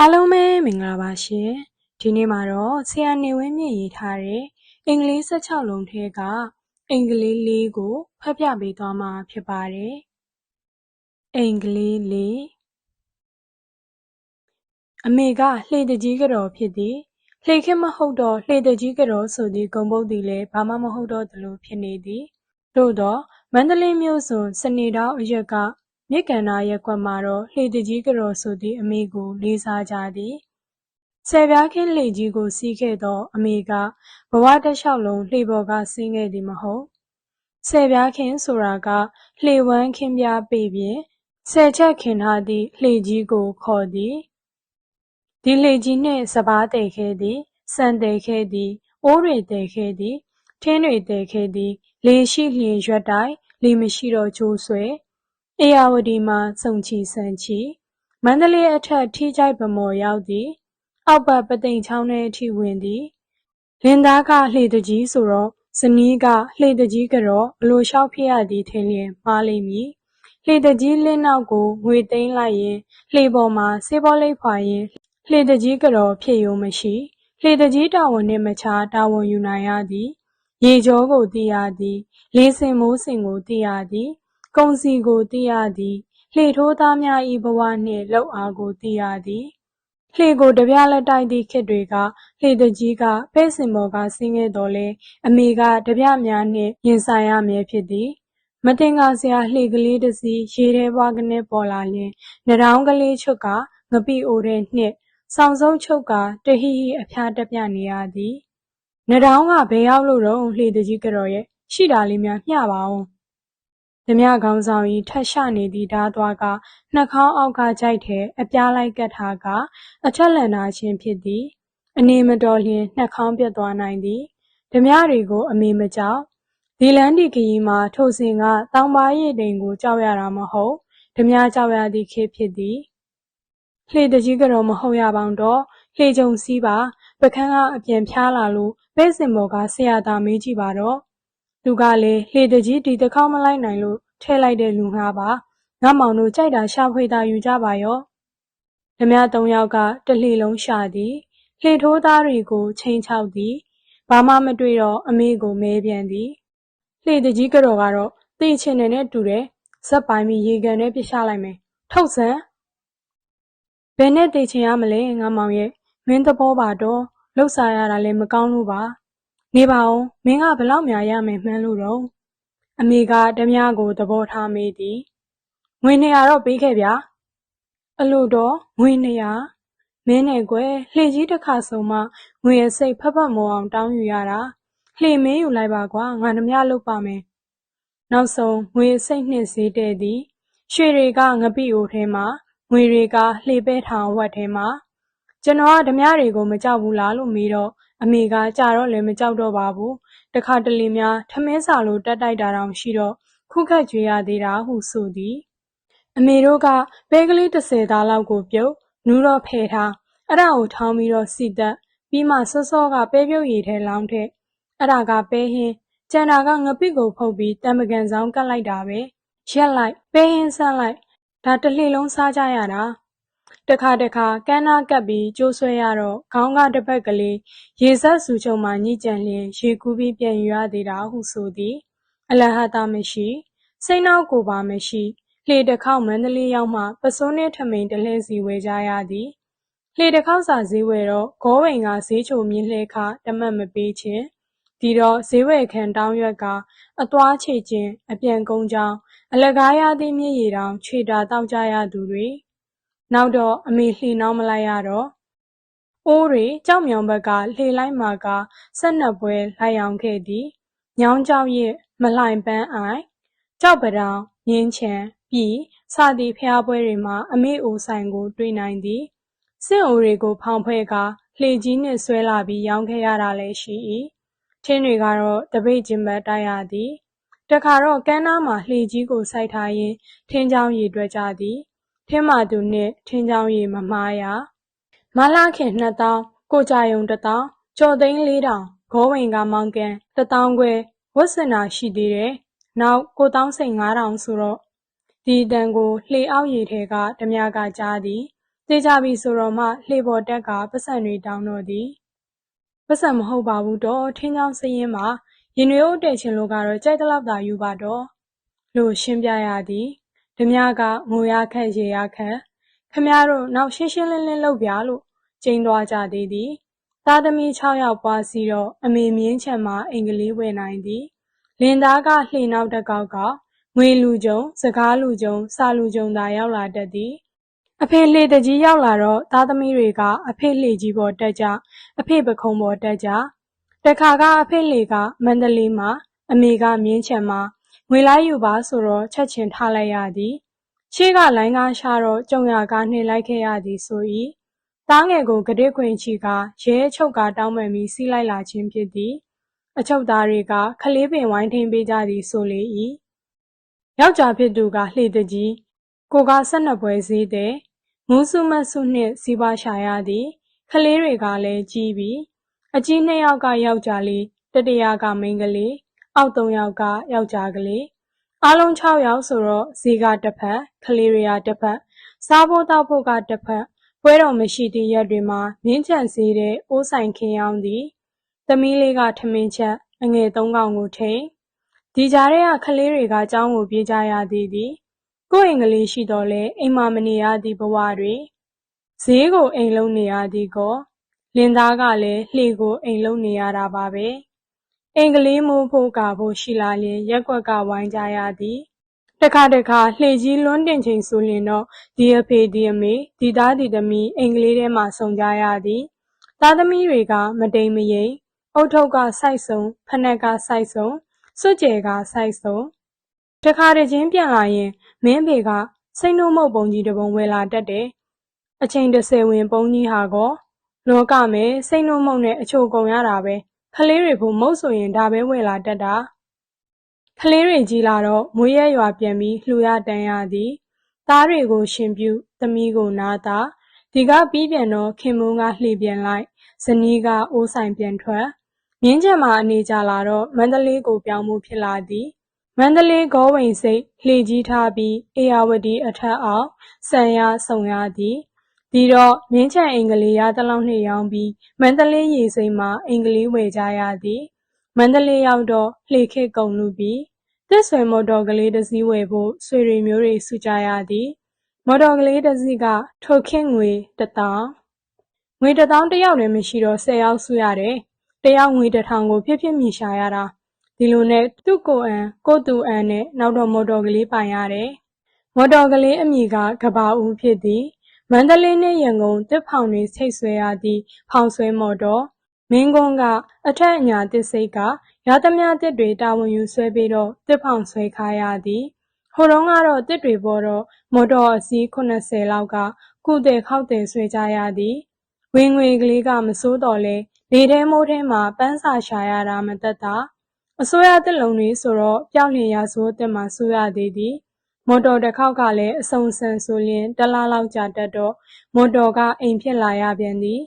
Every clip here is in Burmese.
အားလုံးပဲမင်္ဂလာပါရှင်ဒီနေ့မှာတော့ဆရာနေဝင်းမြင့်ရေးထားတဲ့အင်္ဂလိပ်16လုံးထဲကအင်္ဂလိပ်လေးကိုဖတ်ပြပေးသွားမှာဖြစ်ပါတယ်အင်္ဂလိပ်လေးအမေကလှေတကြီးကတော်ဖြစ်သည်လှေခင်းမဟုတ်တော့လှေတကြီးကတော်ဆိုသည့်ဂုံပုတ်သည်လည်းဘာမှမဟုတ်တော့သလိုဖြစ်နေသည်သို့တော့မန္တလေးမြို့စွန်စနေတောင်အရက်က မြစ်ကန္နာရပ်ကွက်မှာတော့ လှေတကြီးကတော်ဆိုသည့် အမေကို လေးစားကြသည်ဆယ်ပြားခင်းလှေကြီးကို စီးခဲ့သော အမေက ဘဝတစ်လျှောက်လုံး လှေပေါ်က ဆင်းခဲ့သည်မဟုတ်ဆယ်ပြားခင်းဆိုတာက လှေဝမ်းခင်းပြားပေပြင်ဆယ်ချက်ခင်းထားသည့် လှေကြီးကို ခေါ်သည် ဒီလှေကြီးနှင့် စပားတည်ခဲ့သည်စံတည်ခဲ့သည် အိုးတွေတည်ခဲ့သည် ထင်းတွေတည်ခဲ့သည် လေရှိလျင် ရွက်တိုင်လေမရှိတော့ကျိုးဆွဲ အေယာဝတီမှာ စုံချီဆန်ချီ မန္တလေးအထက်ထိကြိုက်ဗမော်ရောက်သည် အောက်ဘက်ပသိမ်ချောင်းထဲအထိ ဝင်သည် လင်သားက လှေတကြီးဆိုတော့ ဇနီးက လှေတကြီးကတော့ဘလို့လျှောက်ဖြစ်ရသည်ထင်လျင် မှားလိမ့်မည် လှေတကြီးလင်းနောက်ကို ငွေသိမ်းလိုက်ရင်လှေပေါ်မှာ ဆေးဘောလိပ်ဖွာရင်လှေတကြီးကတော့ဖြစ်ရုံမရှိ လှေတကြီးတာဝန်နှင့်မချတာဝန်ယူနိုင်ရသည် ရေကြောကို သိရသည် လေးစင်မိုးစင်ကို သိရသည် ကုံစီကိုသိရသည် လှေထိုးသားများ၏ဘဝနှင့်လှုပ်အားကို သိရသည် လှေကို တပြလက်တိုက်သည့်ခေတ်တွေက လှေတကြီးက ပဲ့စင်ပေါ်က ဆင်းခဲ့တော်လဲအမေကတပြများနှင့် ရင်ဆိုင်ရမည်ဖြစ်သည်မတင်ကားစရာ လှေကလေးတစ်စီး ရေထဲပွားကနေပေါ်လာလျင်နှရောင်းကလေးချွတ်ကငပိအိုတဲ့နှင့်ဆောင်ဆုံးချုပ်ကတဟိဟိ အဖျားတက်ပြနေရသည်နှရောင်းက ဘယ်ရောက်လို့တော့လှေတကြီးကတော်ရဲ့ ရှိတာလေးများ မျှပါအော င်ဓမြခေါင်းဆောင်ဤထက်ရှနေသည့်ဓာသွားကနှာခေါင်းအောက်ကကြိုက်ထဲအပြားလိုက်ကတ်ထားကအထက်လန်နာခြင်းဖြစ်သည်အနေမတော်လျင်နှာခေါင်းပြတ်သွားနိုင်သည်ဓမြတွေကို အမေမကြောက်ဒီလန်ဒီခရီးမှာထိုစဉ်ကတောင်ပါရည်တိန်ကိုကြောက်ရတာမဟုတ်ဓမြကြောက်ရသည့်ခေဖြစ်သည်လှေတကြီးကတော့မဟုတ်ရပေါင်းတော့လှေကြုံစည်းပါပကန်းကအပြန်ဖြားလာလို့ပဲ့စင်ဘော်ကဆရာသားမေးကြည့်ပါတော့ သူကလည်းလှေတကြီးဒီတစ်ခေါက်မလိုက်နိုင်လို့ထဲလိုက်တဲ့လူငါပါငါမောင်တို့ကြိုက်တာရှာဖွေတာယူကြပါရောဓမြသုံးယောက်ကတလှေလုံးရှာသည်လှေထိုးသားတွေကိုချိန်ချောက်သည်ဘာမှမတွေ့တော့အမေကိုမဲပြန်သည်လှေတကြီးကတော့ကတော့သိချင်တယ်နဲ့တူတယ်ဇက်ပိုင်းပြီးရေကန်နဲ့ပြချလိုက်မယ်ထုတ်စမ်းဘယ်နဲ့သိချင်ရမလဲငါမောင်ရဲ့မင်းသဘောပါတော့လှုပ်ရှားရတာလည်းမကောင်းလို့ပါ နေပါအောင်မင်းကဘလောက်များရမယ်မှန်းလို့တော့အမေကဓမြကိုသဘောထားမေးသည်ငွေ200တော့ပေးခဲ့ဗျာအလို့တော့ငွေ200မင်းနဲ့ကွယ်လှေကြီးတစ်ခါဆုံးမှငွေအစိတ်ဖက်ဖက်မောအောင်တောင်းယူရတာလှေမင်းယူလိုက်ပါကွာငါနှမလုပ်ပါမယ်နောက်ဆုံးငွေအစိတ်နှစ်ဈေးတဲ့သည်ရွှေတွေကငပိအိုထဲမှာငွေတွေကလှေပဲထောင်ဝက်ထဲမှာကျွန်တော်ကဓမြတွေကိုမကြောက်ဘူးလားလို့မေးတော့ အမေကကြာတော့လည်းမကြောက်တော့ပါဘူးတခါတလေများထမင်းစာလိုတက်တိုက်တာတောင်ရှိတော့ခုခတ်ကြွေရသေးတာဟုဆိုသည်အမေတို့ကပဲကလေး30သားလောက်ကိုပြုတ်နူးတော့ဖယ်ထားအဲ့ဒါကိုထောင်းပြီးတော့စီတက်ပြီးမှစောစောကပဲပြုတ်ရည်ထဲလောင်းထက်အဲ့ဒါကပဲဟင်းကျန်တာကငပိကိုဖုတ်ပြီးတံပကံဆောင်ကတ်လိုက်တာပဲရက်လိုက်ပဲဟင်းဆန်းလိုက်ဒါတလှေလုံးစားကြရတာ တခါတခါကန်းနာကပ်ပြီးကျိုးဆွဲရတော့ ခေါင်းကတစ်ပတ်ကလေး ရေဆက်စုချုံမှညှိကြံလျင်ရေကူးပြီး ပြန်ယူရသေးတာဟုဆိုသည် အလဟတာမရှိ စိတ်နှောက်ကိုပါမရှိ လှေတစ်ခေါက် မန္တလေးရောက်မှပစိုးနဲ့ထမိန်တလှည့်စီ ဝယ်ကြရသည် လှေတစ်ခေါက်စာ ဈေးဝယ်တော့ ဂောဝင်က ဈေးချိုမြင်းလှဲခတမတ်မပေးခြင်းဒီတော့ ဈေးဝယ်ခံတောင်းရွက်ကအသွားချေခြင်း အပြန်ကုန်းကြောင်း အလကားရသည့် မြည်ရည်တောင် ခြေတာတောက်ကြရသူတွေ နောက်တော့အမေလှေနှောင်းမလိုက်ရတော့အိုးတွေကြောက်မြောင်ဘက်ကလှေလိုက်မှာကဆက်နှစ်ပွဲလိုက်အောင်ခဲ့သည်ညောင်းကြောက်ရစ်မလှိုင်ပန်းအိုင်ကြောက်ပတောင်ငင်းချံပြည်စသည့်ဖျားပွဲတွေမှာအမေအိုဆိုင်ကို တွေ့နိုင်သည်စစ်အိုတွေကိုဖောင်ဖွဲ့ကလှေကြီးနှင့်ဆွဲလာပြီးရောင်းခဲ့ရတာလည်းရှိ၏ထင်းတွေကတော့တပိတ်ကျင်းပတိုက်ရသည်တခါတော့ကမ်းနားမှာလှေကြီးကိုစိုက်ထားရင်းထင်းချောင်းရေတွက်ကြသည် ထင်းမာသူနှင့် ထင်းချောင်းရေမမှားရ မလာခင်2000ကိုကြယုံ1000ကျော်သိန်း4000ဂောဝင်ကမောင်ကန်1000ခွဲဝတ်စင်နာရှိသေးတယ် နောက် ကိုတောင်းစိန်9000ဆိုတော့ ဒီတန်ကို လှေအောက်ရည်ထဲကဓမြကကြားသည်တေချာပြီဆိုတော့မှ လှေပေါ်တက်ကပတ်စံတွေ တောင်းတော့သည်ပတ်စံမဟုတ်ပါဘူးတော့ ထင်းချောင်းစရင်မှာရင်တွေအုပ်တဲ့ချင်းလိုကတော့ ကြိုက်တဲ့လောက်သာ ယူပါတော့ လို့ ရှင်းပြရသည် ဓမြကငိုရခက်ရေရခက်ခမရတို့နောက်ရှင်းရှင်းလင်းလင်းလုပ်ပြလို့ကျင်းသွားကြသေးသည်သားသမီး6ယောက်ပွားစီတော့အမေမြင်းချံမှာအင်္ဂလိပ်ဝယ်နိုင်သည်လင်သားကလှေနောက်တစ်ကောက်ကငွေလူကြုံစကားလူကြုံစာလူကြုံသာရောက်လာတတ်သည်အဖေလှေတကြီးရောက်လာတော့သားသမီးတွေကအဖေလှေကြီးပေါ်တက်ကြအဖေပခုံးပေါ်တက်ကြတခါကအဖေလှေကမန္တလေးမှာအမေကမြင်းချံမှာ ငွေလိုက်ယူပါဆိုတော့ချက်ချင်းထားလိုက်ရသည်ရှေ့ကလိုင်းကားရှာတော့ကြုံရကားနှင်လိုက်ခဲ့ရသည်ဆို၏သားငယ်ကိုဂတိခွင်ချီကရဲချုပ်ကတောင်းပန်ပြီးစီးလိုက်လာခြင်းဖြစ်သည် အချုပ်သားတွေကခလေးပင်ဝိုင်းထင်းပေးကြသည်ဆိုလေ၏ယောက်ျားဖြစ်သူကလှေတကြီးကိုက၁၂ပွဲစည်းတဲ့မူးစုမဆုနှင့်စီးပွားရှာရသည်ခလေးတွေကလည်းကြီးပြီအကြီးနှစ်ယောက်ကယောက်ျားလေးတတရာကမိန်းကလေး အောက်သုံးယောက်က ယောက်ျားကလေးအားလုံး6ယောက်ဆိုတော့ဇီကတစ်ဖက်ကလေးတွေကတစ်ဖက်စားဖို့တောက်ဖို့ကတစ်ဖက်ပွဲတော်မရှိသည့်ရက်တွေမှာမြင်းချန်စေးတဲ့အိုးဆိုင်ခင်းရောင်းသည်သမီးလေးကထမင်းချက်အငယ်သုံးကောင်ကိုထိန်ဒီကြားထဲကကလေးတွေကကျောင်းကိုပြေးကြရသေးသည်ကိုယ့်အင်္ဂလိပ်ရှိတော့လဲအိမ်မှာမနေရသည့်ဘဝတွေဈေးကိုအိမ်လုံးနေရသည်ကောလင်သားကလည်းလှေကိုအိမ်လုံးနေရတာပါပဲ အင်္ဂလိပ်မိုးဖို့ကဖို့ရှိလာရင်ရက်ွက်က ဝိုင်းကြရသည် တခါတခါ လှေကြီးလွန်းတင်ချိန်ဆိုရင်တော့ ဒီအဖေ ဒီအမေ ဒီသား ဒီသမီးအင်္ဂလိပ်ထဲမှာဆုံကြရသည် သားသမီးတွေက မတိမ်မယိမ်အုတ်ထုပ်က စိုက်ဆုံ ဖနက်က စိုက်ဆုံ စွတ်ကြဲကစိုက်ဆုံ တခါတချင်း ပြန်လာရင် မင်းဖေက စိတ်နှုတ်မုတ်ပုံကြီးတပုံဝယ်လာတတ်တယ် အချိန်တစ်ဆယ်ဝင် ပုံကြီးဟာကော လောကမဲ့စိတ်နှုတ်မုတ်နဲ့ အချိုကုန်ရတာပဲ ကလေးတွေဖို့မုတ်ဆိုရင်ဒါပဲဝယ်လာတတ်တာကလေးတွေကြီးလာတော့မွေးရရွာပြန်ပြီးလှူရတန်းရသည်သားတွေကိုရှင်ပြုသမီးကိုနာတာဒီကပြီးပြန်တော့ခင်မုန်းကလှေပြန်လိုက်ဇနီးကအိုးဆိုင်ပြန်ထွက်မြင်းချက်မှာအနေကြလာတော့မန္တလေးကိုပြောင်းမှုဖြစ်လာသည်မန္တလေးဂောဝင်စိတ်လှေကြီးထားပြီးအေယာဝတီအထက်အောင်ဆံရဆုံရသည် ဒီတော့မြင်းချံအင်္ဂလိပ်ရတလောက်နှစ်ရောင်းပြီးမန္တလေးရေစိမ်းမှာအင်္ဂလိပ်ဝယ်ကြရသည်မန္တလေးရောက်တော့လှေခေတ်ကုန်လူပြီးတစ်ဆွေမော်တော်ကလေးတစ်စီးဝယ်ဖို့ဆွေတွေမျိုးတွေစုကြရသည်မော်တော်ကလေးတစ်စီးကထိုခင့်ငွေတစ်တောင်ငွေတစ်တောင်တစ်ယောက်လည်းမရှိတော့၁၀ယောက်စုရတယ်တယောက်ငွေတစ်ထောင်ကိုဖြစ်ဖြစ်မြရှာရတာဒီလိုနဲ့သူ့ကိုအန်ကိုသူအန်နဲ့နောက်တော့မော်တော်ကလေးပိုင်ရတယ်မော်တော်ကလေးအမိကကဘာဦးဖြစ်သည် မန္တလေးနှင့်ရန်ကုန်တစ်ဖောင်တွင်ဆိတ်ဆွဲရသည့်ဖောင်ဆွဲမော်တော်မင်းကွန်းကအထက်အညာတစ်စိတ်ကရသမျှတစ်တွေတာဝန်ယူဆွဲပြီးတော့တစ်ဖောင်ဆွဲခါရသည်ဟိုတုန်းကတော့တစ်တွေပေါ်တော့မော်တော်အစီး80လောက်ကကုတဲ့ခောက်တဲ့ဆွဲကြရသည်ဝင်ငွေကလေးကမစိုးတော့လဲလေထဲမိုးထဲမှာပန်းစာရှာရတာမသက်တာအစိုးရတစ်လုံးတွေဆိုတော့ပျောက်လျင်ရဆိုးတက်မှာဆိုရသေးသည် မော်တော်တစ်ခေါက်ကလည်းအစုံစံဆိုရင်တလားလောက်ကြာတတ်တော့မော်တော်ကအိမ်ဖြစ်လာရပြန်သည်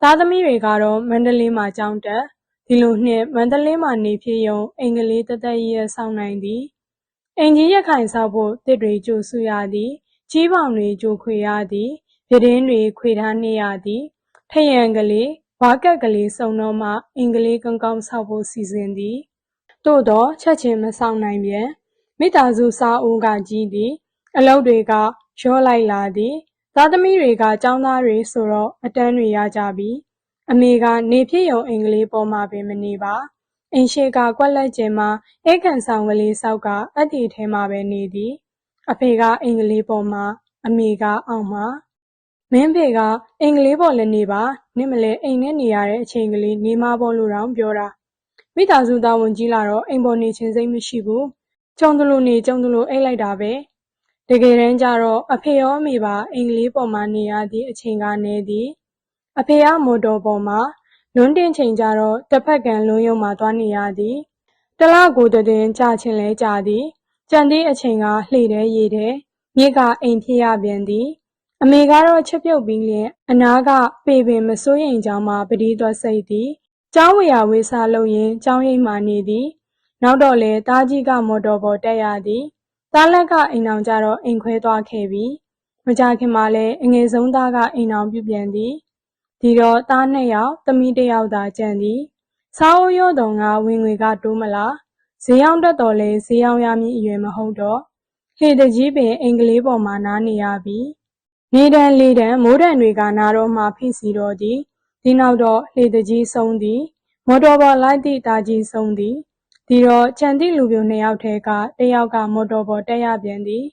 သားသမီးတွေကတော့မန္တလေးမှာကြောင်းတက်ဒီလိုနှစ်မန္တလေးမှာနေဖြစ်ရုံအင်္ဂလိပ်တသက်ရဆောင်းနိုင်သည်အင်ကြီးရခိုင်ဆောက်ဖို့တစ်တွေကြိုဆူရသည်ကြီးပေါင်တွေကြိုခွေရသည်ပြတင်းတွေခွေထားနေရသည်ထယံကလေးဝါကက်ကလေးစုံတော့မှအင်္ဂလိပ်ကောင်းကောင်းဆောက်ဖို့စီစဉ်သည် သို့တော့ချက်ချင်းမဆောင်နိုင်ပြန် မိသားစုစာအုပ်ကကြီးသည်အလုပ်တွေကရောလိုက်လာသည်သားသမီးတွေကចောင်းသားတွေဆိုတော့အတန်းတွေရကြပြီအမေကနေဖြစ်ရုံအင်္ဂလိပ်ပေါ်မှာပင်မနေပါအင်းရှိကကွက်လက်ကျင်မှာအိတ်ကန်ဆောင်ကလေးဆောက်ကအတ္တိထဲမှာပဲနေသည်အဖေကအင်္ဂလိပ်ပေါ်မှာအမေကအောက်မှာမင်းဖေကအင်္ဂလိပ်ပေါ်လည်းနေပါနင့်မလဲအိမ်နဲ့နေရတဲ့အချိန်ကလေးနေမပေါ်လို့တောင်ပြောတာမိသားစုသားဝန်ကြီးလာတော့အိမ်ပေါ်နေခြင်းစိတ်မရှိဘူး ကြုံသလိုနေကြုံသလိုအိတ်လိုက်တာပဲတကယ်တမ်းကျတော့အဖေရောအမေပါအင်္ဂလိပ်ပေါ်မှာနေရသည့်အချိန်ကနေသည်အဖေကမော်တော်ပေါ်မှာလွန်းတင်ချိန်ကြတော့တစ်ဖက်ကန်လွန်းရုံမှာသွားနေရသည်တလောက်ကိုတည်ကြာချင်းလဲကြာသည်ကြံသည့်အချိန်ကလှေတဲ့ရေတဲ့မြစ်ကအိမ်ဖြစ်ရပြန်သည်အမေကတော့ချက်ပြုတ်ပြီးလျင်အနားကပေပင်မစိုးရင်ကြောင်းမှပတိသွားစိတ်သည်ကျောင်းဝေယဝေစာလုပ်ရင်ကျောင်းရိပ်မှနေသည် နောက်တော့လေသားကြီးကမော်တော်ပေါ်တက်ရသည်သားလက်ကအိမ်အောင်ကြတော့အိမ်ခွဲသွားခဲ့ပြီမကြခင်မှာလည်းအငယ်ဆုံးသားကအိမ်အောင်ပြုပြန်သည်ဒီတော့သားနှစ်ယောက်သမီးတစ်ယောက်သာကျန်သည်စားအိုးရောတော်ငါဝင်ငွေကတိုးမလားဈေးရောက်တတ်တော်လဲဈေးရောက်ရမည်အရွယ်မဟုတ်တော့လှေတကြီးပင်အင်္ဂလိပ်ပေါ်မှာနားနေရပြီနေတန်လေတန်မိုးတန်တွေကနာတော့မှဖိစီတော်သည်ဒီနောက်တော့လှေတကြီးဆုံးသည်မော်တော်ပေါ်လိုက်သည့်တာကြီးဆုံးသည် ဒီတော့ချန်တိလူပြိုနှစ်ယောက်ထဲကတစ်ယောက်က မော်တော်ပေါ်တက်ရပြန်သည်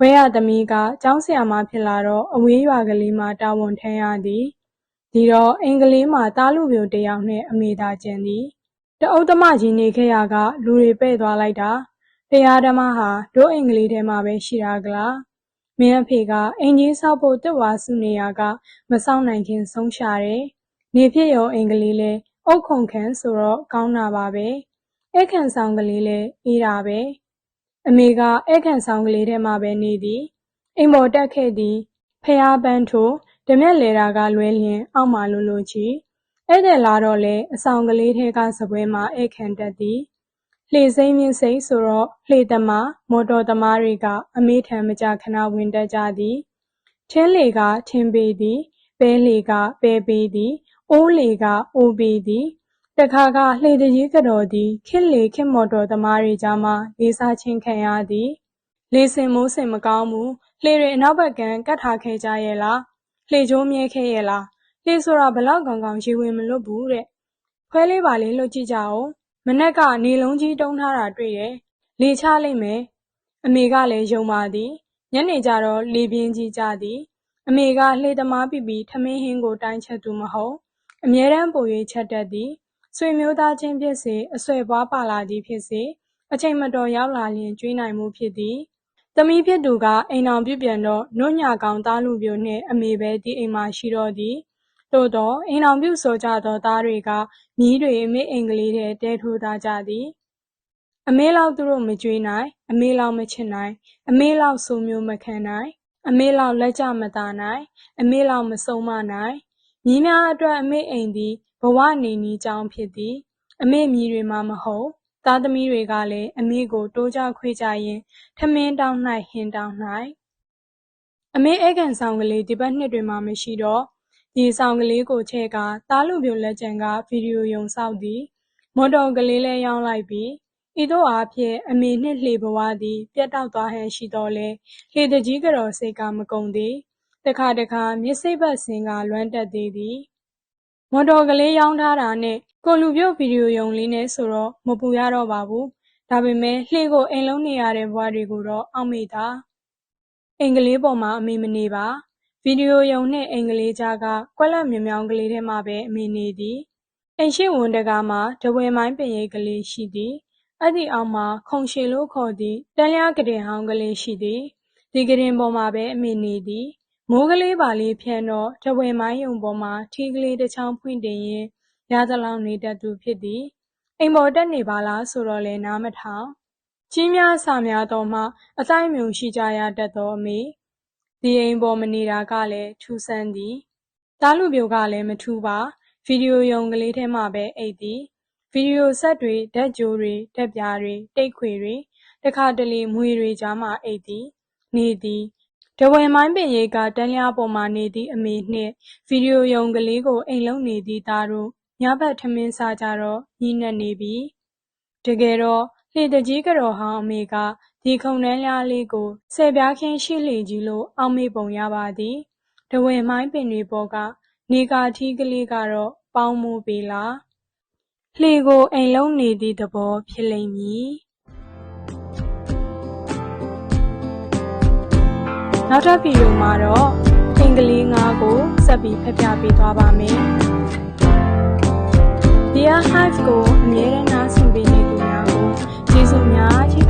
ဝဲရသမီးကကျောင်းဆရာမဖြစ်လာတော့အဝေးရွာကလေးမှတာဝန်ထမ်းရသည်ဒီတော့အင်္ဂလိပ်မှာတားလူပြိုတစ်ယောက်နဲ့အမေသာကျန်သည်တအုပ်သမကြီးနေခဲ့ရကလူတွေပဲ့သွားလိုက်တာတရားဓမ္မဟာတို့အင်္ဂလိပ်ထဲမှာပဲရှိတာကလားမင်းအဖေကအင်ကြီးဆောက်ဖို့တစ်ဝါစုနေရကမဆောင်နိုင်ခင်ဆုံးရှာတယ်နေဖြစ်ရောအင်္ဂလိပ်လဲအုတ်ခုံခန့်ဆိုတော့ကောင်းတာပါပဲ အဲ့ခန့်ဆောင်ကလေးလဲအေးတာပဲအမေကအဲ့ခန့်ဆောင်ကလေးထဲမှာပဲနေသည်အိမ်ပေါ်တက်ခဲ့သည်ဖះပန်းထိုးဓမြက်လေတာကလွဲလျင် အောက်မှာလိုလိုချီဧည့်သည်လာတော့လေအဆောင်ကလေးထဲကစပွဲမှာဧခံတက်သည်လှေစိမ့်မြင့်စိတ်ဆိုတော့လှေသမားမော်တော်သမားတွေကအမေထံမကြခဏဝင်တက်ကြသည်ထင်းလေကထင်းပေးသည်ပဲလေကပဲပေးသည်အိုးလေကအိုးပေးသည် တခါကလှေတကြီးကတော်သည်ခစ်လေခစ်မော်တော်သမားတွေကြားမှာလေးစားချင်းခံရသည်လေစင်မိုးစင်မကောင်းဘူးလှေတွေအနောက်ဘက်ကကတ်ထားခဲ့ကြရဲ့လားလှေချိုးမြဲခဲ့ရဲ့လားလှေဆိုတာဘလောက်ကောင်ကောင်ရေဝင်မလွတ်ဘူးတဲ့ဖွဲလေးပါလေးလွတ်ကြည့်ကြအောင်မနက်ကနေလုံးကြီးတုံးထားတာတွေ့တယ်လေချလိုက်မယ်အမေကလည်းယုံပါသည်ညနေကျတော့လေပြင်းကြီးကြသည်အမေကလှေသမားပြပြီးထမင်းဟင်းကိုတိုင်းချက်သူမဟုတ်အမြဲတမ်းပို၍ချက်တတ်သည် ဆွေမျိုးသားချင်းဖြစ်စေ အဆွေပွားပါလာသည်ဖြစ်စေ အချိန်မတော်ရောက်လာရင် ကျွေးနိုင်မှုဖြစ်သည် သမီးဖြစ်သူက အိမ်အောင်ပြုပြန်တော့နှုတ်ညာကောင်သားလူပြိုနှင့် အမေပဲ ဒီအိမ်မှာ ရှိတော့သည်တို့တော့အိမ်အောင်ပြုဆိုကြသော သားတွေက မြီးတွေ အမေအင်္ဂလိပ်ထဲတဲထိုးသားကြသည် အမေလောက် သူတို့ မကြွေးနိုင် အမေလောက် မချစ်နိုင် အမေလောက် ဆိုမျိုးမခံနိုင် အမေလောက် လက်ကြမသာနိုင် အမေလောက် မဆုံးမနိုင် မြင်းများအတွက် အမေအိမ်သည် ဘဝနေနီးကြောင်းဖြစ်သည် အမေမြည်တွေမှမဟုတ် သားသမီးတွေကလည်း အမေကို တိုးကြခွေးကြရင်ထမင်းတောင်း၌ဟင်းတောင်း၌အမေအဲကန်ဆောင်ကလေး ဒီဘက်နှစ်တွေမှမရှိတော့ ဒီဆောင်ကလေးကိုချဲကသားလူပြိုလက်ကျန်ကဗီဒီယိုယုံဆောက်သည် မော်တော်ကလေးလဲရောင်းလိုက်ပြီးဤသို့အားဖြင့် အမေနှင့်လှေဘဝသည် ပြတ်တောက်သွားဟန်ရှိတော်လဲလှေတကြီးကတော်စိတ်က မကုန်သည်တခါတခါမျက်စိပတ်စင်ကလွမ်းတက်သေးသည် မော်တော်ကလေးရောင်းထားတာနဲ့ကိုလူပြုတ်ဗီဒီယိုယုံလေးနဲ့ဆိုတော့မပူရတော့ပါဘူးဒါပေမဲ့လှေကိုအိမ်လုံးနေရတဲ့ဘဝတွေကိုတော့အောက်မေ့တာအင်္ဂလိပ်ပေါ်မှာအမေမနေပါဗီဒီယိုယုံနဲ့အင်္ဂလိပ်ကြားကကွက်လက်မြောင်မြောင်ကလေးထဲမှာပဲအမေနေသည်အိမ်ရှိဝန်တကားမှာတဝဲမိုင်းပင်ရိပ်ကလေးရှိသည်အဲ့ဒီအောက်မှာခုံရှည်လို့ခေါ်သည့်တန်လျားကတင်ဟောင်းကလေးရှိသည်ဒီကတင်ပေါ်မှာပဲအမေနေသည် မိုးကလေးပါလေးဖြန်းတော့တဝဲမိုင်းယုံပေါ်မှာ ထီးကလေးတစ်ချောင်းဖွင့်တင်ရင်ရသလောက်နေတတ်သူဖြစ်သည် အိမ်ပေါ်တက်နေပါလားဆိုတော့လဲနားမထောင်ကြီးများဆာများတော့မှအတိုင်းမြုံရှိကြရတတ်သောအမေ ဒီအိမ်ပေါ်မနေတာကလည်း ထူးဆန်းသည်တားလူပြိုကလည်း မထူးပါ ဗီဒီယိုယုံကလေးထဲမှာပဲ အိတ်သည် ဗီဒီယိုဆက်တွေ ဓာတ်ကြိုးတွေ ဓာတ်ပြားတွေ တိတ်ခွေတွေ တခါတလေမွေတွေကြားမှာ အိတ်သည် နေသည် တဝဲမိုင်းပင်ရိပ်က တန်းလျားပေါ်မှာနေသည့် အမေနှင့် ဗီဒီယိုယုံကလေးကို အိမ်လုံးနေသည့် သားတို့ ညဘက်ထမင်းစားကြတော့ ညှိနှက်နေပြီ တကယ်တော့ လှေတကြီးကတော်ဟောင်းအမေက ဒီခုံတန်းလျားလေးကိုဆယ်ပြားခင်းရှိလှေကြီးလို့ အောက်မေ့ပုံရပါသည်တဝဲမိုင်းပင်တွေပေါ်က နေကာထီးကလေးကတော့ ပေါင်းမိုးပေလား လှေကို အိမ်လုံးနေသည့်သဘော ဖြစ်လိမ့်မည် နောက်ထပ်ဗီဒီယိုမှာတော့အင်္ဂလိပ်ငါးကိုဆက်ပြီးဖျက်ပြပေးသွားပါမယ်။ Dear Hive ကိုအမြဲတမ်းနားဆင်ပေးနေသူများကိုကျေးဇူးများကြီး